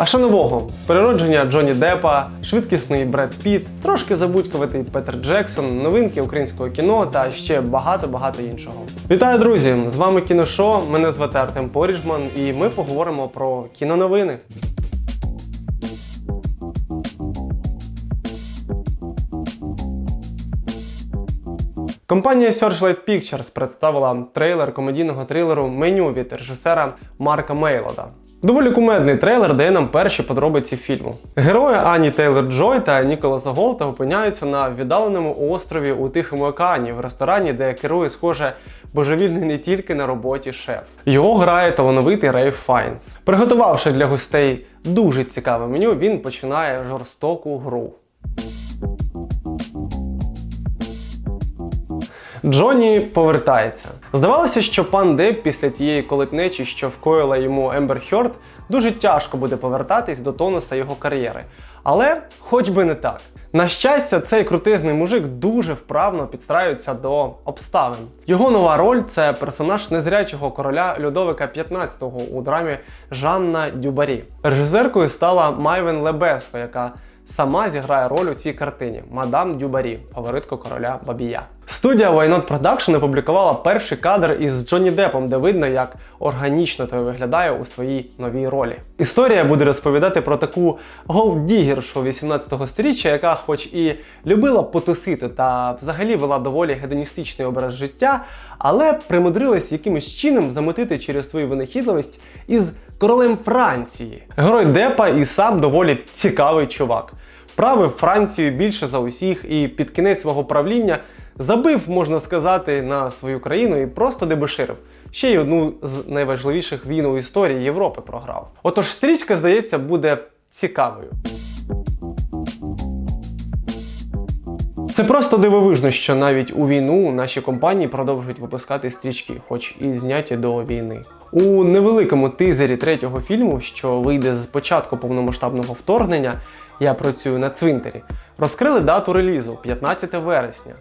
А що нового? Переродження Джонні Деппа, швидкісний Бред Піт, трошки забудькуватий Петер Джексон, новинки українського кіно та ще багато-багато іншого. Вітаю, друзі! З вами кіношо. Мене звати Артем Поріжман, і ми поговоримо про кіноновини. Компанія Searchlight Pictures представила трейлер комедійного трилеру Меню від режисера Марка Мейлода. Доволі кумедний трейлер дає нам перші подробиці фільму. Герої Ані Тейлор Джой та Ніколаса Голта опиняються на віддаленому острові у Тихому океані в ресторані, де керує, схоже, божевільний не тільки на роботі шеф. Його грає талановитий Рейф Файнс. Приготувавши для гостей дуже цікаве меню, він починає жорстоку гру. Джонні повертається. Здавалося, що пан Деп після тієї колотнечі, що вкоїла йому Ембер Хьорд, дуже тяжко буде повертатись до тонуса його кар'єри. Але хоч би не так. На щастя, цей крутизний мужик дуже вправно підстраюється до обставин. Його нова роль це персонаж незрячого короля Людовика XV у драмі Жанна Дюбарі. Режисеркою стала Майвен Лебеско, яка сама зіграє роль у цій картині Мадам Дюбарі, фаворитку короля Бабія. Студія Why Not Production опублікувала перший кадр із Джонні Депом, де видно, як органічно той виглядає у своїй новій ролі. Історія буде розповідати про таку голддігершу 18-го сторіччя, яка, хоч і любила потусити та взагалі вела доволі гедоністичний образ життя, але примудрилась якимось чином замотити через свою винахідливість із королем Франції. Герой Депа і сам доволі цікавий чувак. Правив Францію більше за усіх і під кінець свого правління забив, можна сказати, на свою країну і просто дебоширив. Ще й одну з найважливіших війн у історії Європи програв. Отож, стрічка, здається, буде цікавою. Це просто дивовижно, що навіть у війну наші компанії продовжують випускати стрічки, хоч і зняті до війни. У невеликому тизері третього фільму, що вийде з початку повномасштабного вторгнення, я працюю на цвинтарі, розкрили дату релізу 15 вересня.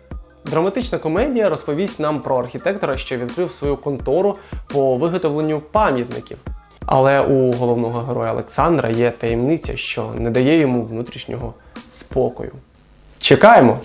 Драматична комедія розповість нам про архітектора, що відкрив свою контору по виготовленню пам'ятників. Але у головного героя Олександра є таємниця, що не дає йому внутрішнього спокою. Чекаємо!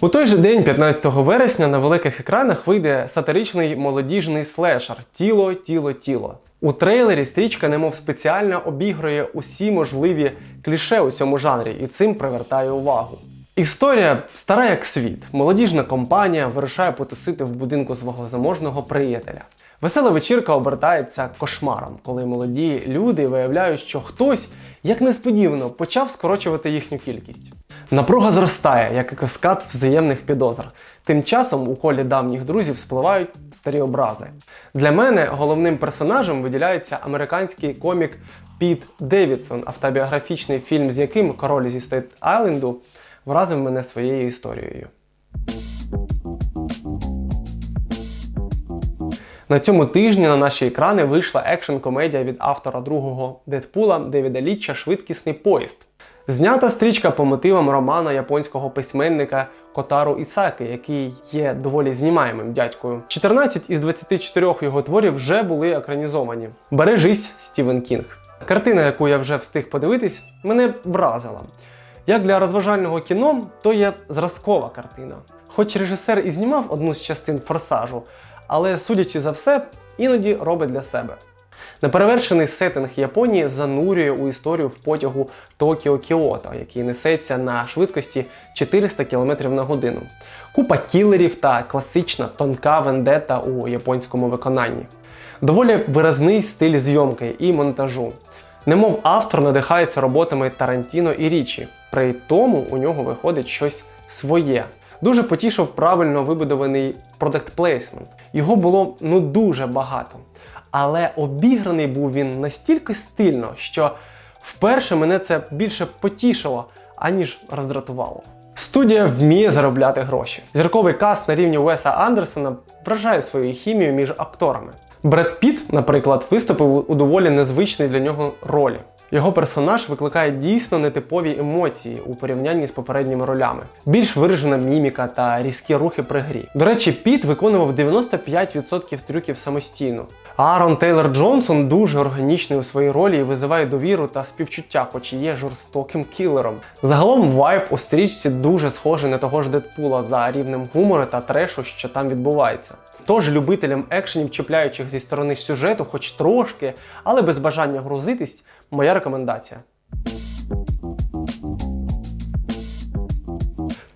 У той же день, 15 вересня, на великих екранах вийде сатиричний молодіжний слешер Тіло, тіло, тіло. У трейлері стрічка, немов спеціально обігрує усі можливі кліше у цьому жанрі і цим привертає увагу. Історія стара як світ. Молодіжна компанія вирушає потусити в будинку свого заможного приятеля. Весела вечірка обертається кошмаром, коли молоді люди виявляють, що хтось, як несподівано, почав скорочувати їхню кількість. Напруга зростає, як і каскад взаємних підозр. Тим часом у колі давніх друзів спливають старі образи. Для мене головним персонажем виділяється американський комік Піт Девідсон, автобіографічний фільм, з яким король зі Стейт Айленду вразив мене своєю історією. На цьому тижні на наші екрани вийшла екшн-комедія від автора другого Дедпула Девіда Літча Швидкісний поїзд. Знята стрічка по мотивам роману японського письменника Котару Ісаки, який є доволі знімаємим дядькою. 14 із 24 його творів вже були екранізовані. Бережись, Стівен Кінг. Картина, яку я вже встиг подивитись, мене вразила. Як для розважального кіно, то є зразкова картина. Хоч режисер і знімав одну з частин форсажу, але, судячи за все, іноді робить для себе. Неперевершений сеттинг Японії занурює у історію в потягу Токіо Кіото, який несеться на швидкості 400 км на годину. Купа кілерів та класична тонка вендета у японському виконанні. Доволі виразний стиль зйомки і монтажу. Немов автор надихається роботами Тарантіно і Річі, при тому у нього виходить щось своє. Дуже потішив правильно вибудований продакт плейсмент. Його було ну дуже багато. Але обіграний був він настільки стильно, що вперше мене це більше потішило, аніж роздратувало. Студія вміє заробляти гроші. Зірковий каст на рівні Уеса Андерсона вражає своєю хімією між акторами. Бред Піт, наприклад, виступив у доволі незвичній для нього ролі. Його персонаж викликає дійсно нетипові емоції у порівнянні з попередніми ролями, більш виражена міміка та різкі рухи при грі. До речі, Піт виконував 95% трюків самостійно. Аарон Тейлор Джонсон дуже органічний у своїй ролі і визиває довіру та співчуття, хоч і є жорстоким кілером. Загалом вайб у стрічці дуже схожий на того ж Дедпула за рівнем гумору та трешу, що там відбувається. Тож любителям екшенів, чіпляючих зі сторони сюжету, хоч трошки, але без бажання грузитись, моя рекомендація.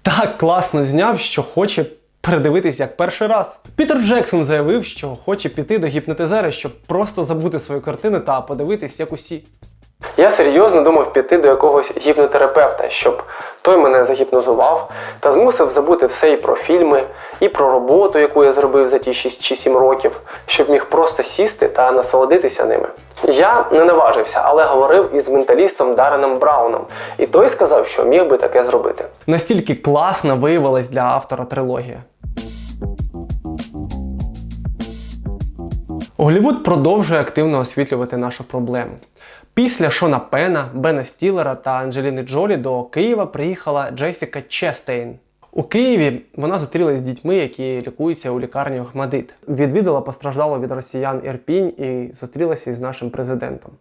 Так класно зняв, що хоче передивитись як перший раз. Пітер Джексон заявив, що хоче піти до гіпнотизера, щоб просто забути свою картину та подивитись, як усі. Я серйозно думав піти до якогось гіпнотерапевта, щоб той мене загіпнозував та змусив забути все і про фільми, і про роботу, яку я зробив за ті 6 чи 7 років, щоб міг просто сісти та насолодитися ними. Я не наважився, але говорив із менталістом Дареном Брауном, і той сказав, що міг би таке зробити. Настільки класна виявилась для автора трилогія. Голівуд продовжує активно освітлювати нашу проблему. Після Шона Пена, Бена Стілера та Анджеліни Джолі до Києва приїхала Джесіка Честейн. У Києві вона зустрілася з дітьми, які лікуються у лікарні Охмадит. Відвідала постраждало від росіян Ірпінь і зустрілася із нашим президентом.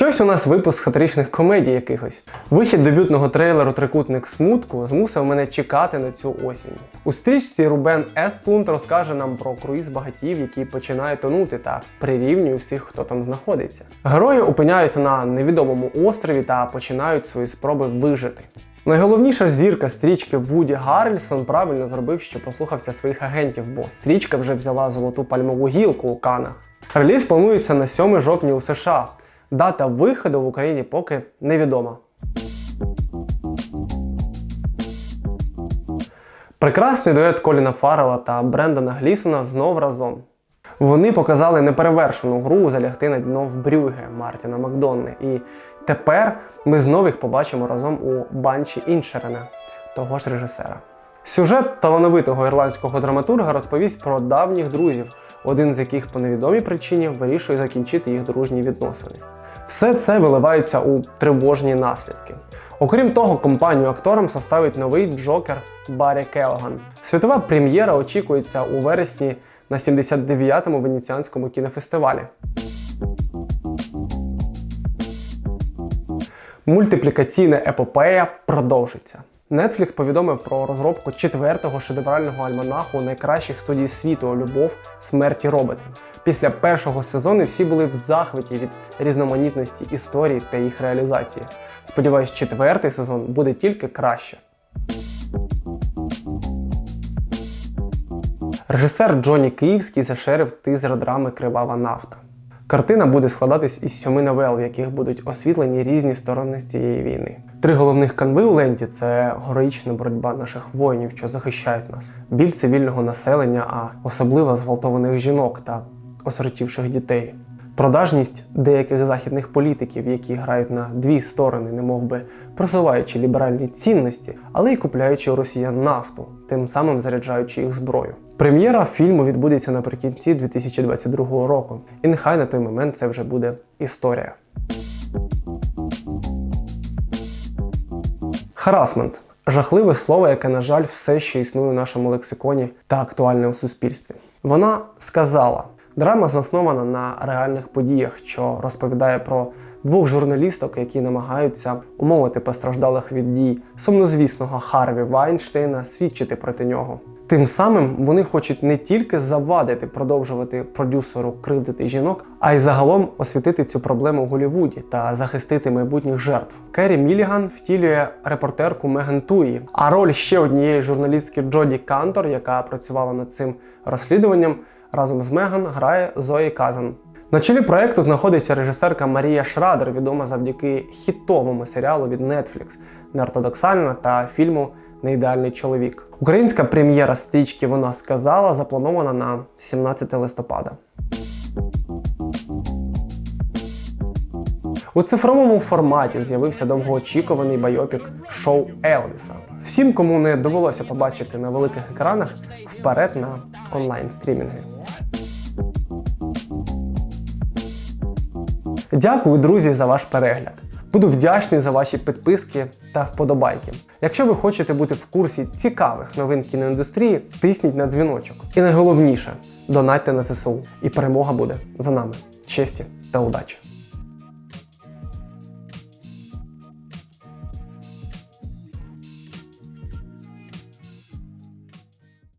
Щось у нас випуск сатиричних комедій якихось. Вихід дебютного трейлеру Трикутник смутку змусив мене чекати на цю осінь. У стрічці Рубен Естлунд розкаже нам про круїз багатіїв, які починає тонути та прирівнює всіх, хто там знаходиться. Герої опиняються на невідомому острові та починають свої спроби вижити. Найголовніша зірка стрічки Вуді Гаррельсон правильно зробив, що послухався своїх агентів, бо стрічка вже взяла золоту пальмову гілку у Канах. Реліз планується на 7 жовтня у США. Дата виходу в Україні поки невідома. Прекрасний дует Коліна Фаррела та Брендана Глісона знов разом. Вони показали неперевершену гру залягти на дно в Брюге Мартіна Макдонни. І тепер ми знов їх побачимо разом у банчі Іншерена, того ж режисера. Сюжет талановитого ірландського драматурга розповість про давніх друзів, один з яких по невідомій причині вирішує закінчити їх дружні відносини. Все це виливається у тривожні наслідки. Окрім того, компанію акторам составить новий Джокер Баррі Келган. Світова прем'єра очікується у вересні на 79-му венеціанському кінофестивалі. Мультиплікаційна епопея продовжиться. Netflix повідомив про розробку четвертого шедеврального альманаху найкращих студій світу Любов, смерті роботи. Після першого сезону всі були в захваті від різноманітності історій та їх реалізації. Сподіваюсь, четвертий сезон буде тільки краще. Режисер Джоні Київський зашерив тизер драми Кривава нафта. Картина буде складатись із сьоми новел, в яких будуть освітлені різні сторони з цієї війни. Три головних канви у ленті це героїчна боротьба наших воїнів, що захищають нас, біль цивільного населення, а особливо зґвалтованих жінок та осиротівших дітей. Продажність деяких західних політиків, які грають на дві сторони, немов би просуваючи ліберальні цінності, але й купляючи у росіян нафту, тим самим заряджаючи їх зброю. Прем'єра фільму відбудеться наприкінці 2022 року, і нехай на той момент це вже буде історія. Харасмент жахливе слово, яке, на жаль, все ще існує у нашому лексиконі та актуальне у суспільстві. Вона сказала: драма заснована на реальних подіях, що розповідає про двох журналісток, які намагаються умовити постраждалих від дій сумнозвісного Харві Вайнштейна, свідчити проти нього. Тим самим вони хочуть не тільки завадити продовжувати продюсеру кривдити жінок, а й загалом освітити цю проблему в Голлівуді та захистити майбутніх жертв. Керрі Міліган втілює репортерку Меган Туї, а роль ще однієї журналістки Джоді Кантор, яка працювала над цим розслідуванням, разом з Меган грає Зої Казан. На чолі проекту знаходиться режисерка Марія Шрадер, відома завдяки хітовому серіалу від Netflix неортодоксальна та фільму Неідеальний чоловік. Українська прем'єра стрічки вона сказала запланована на 17 листопада. У цифровому форматі з'явився довгоочікуваний байопік шоу Елвіса. Всім, кому не довелося побачити на великих екранах, вперед на онлайн-стрімінги. Дякую, друзі, за ваш перегляд. Буду вдячний за ваші підписки та вподобайки. Якщо ви хочете бути в курсі цікавих новин кіноіндустрії, тисніть на дзвіночок. І найголовніше донатьте на ЗСУ. І перемога буде за нами. Честі та удачі!